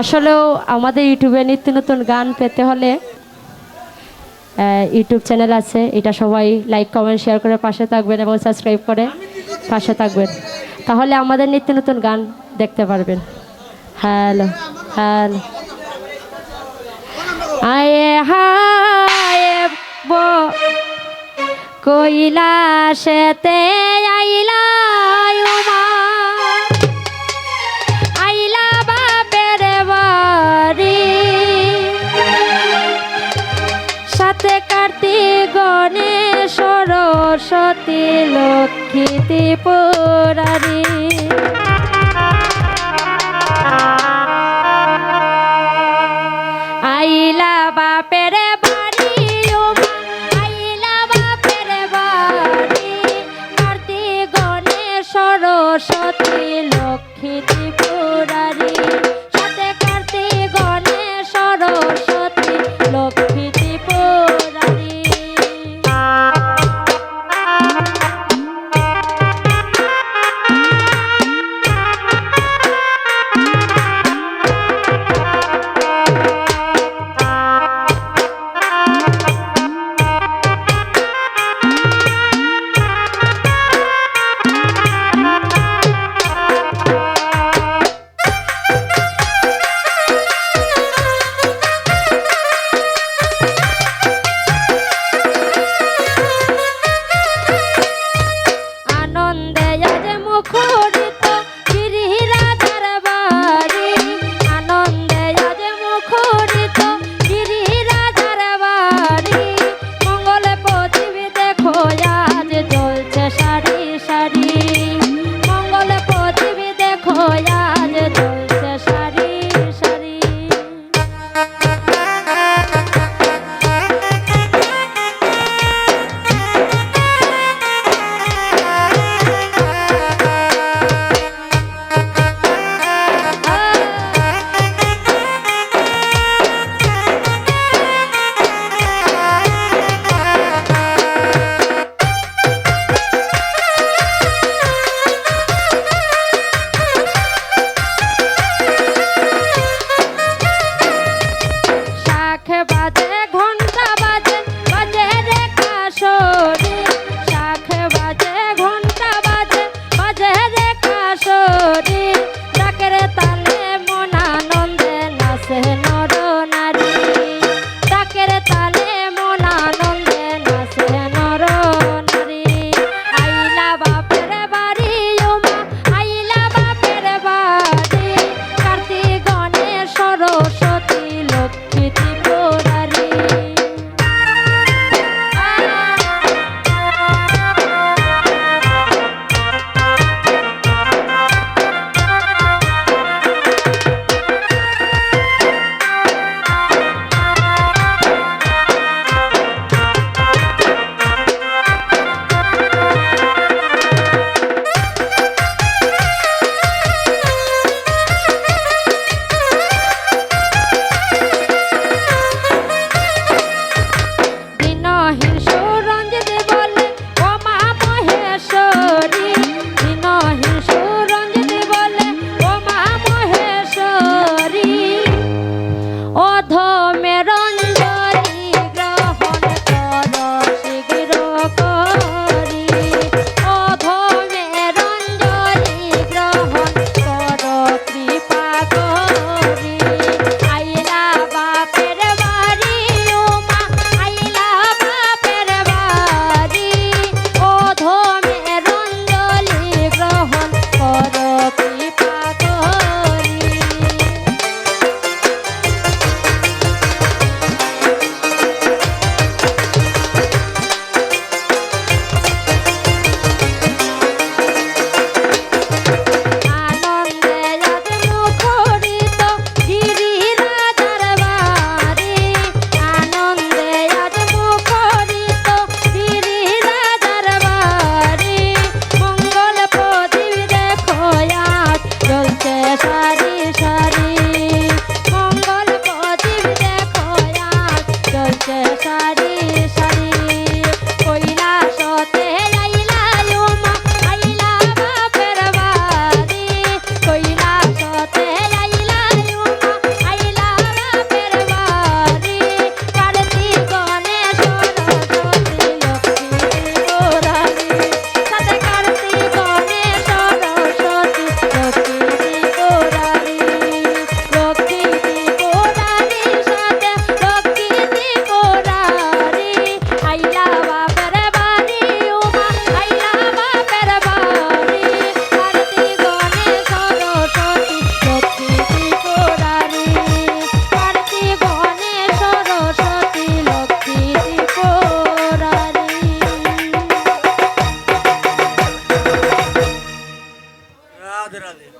আসলেও আমাদের ইউটিউবে নিত্য নতুন গান পেতে হলে ইউটিউব চ্যানেল আছে। এটা সবাই লাইক, কমেন্ট, শেয়ার করে পাশে থাকবেন এবং সাবস্ক্রাইব করে পাশে থাকবেন। তাহলে আমাদের নিত্য নতুন গান দেখতে পারবেন। Hello hello. আয়ে, হায়ে, বো সরস্বতী লক্ষ্মী ত্রিপুরারি আইলা বাপের বাড়ি আইলা বাপের বাড়ি। কার্তিক গণেশ সরস্বতী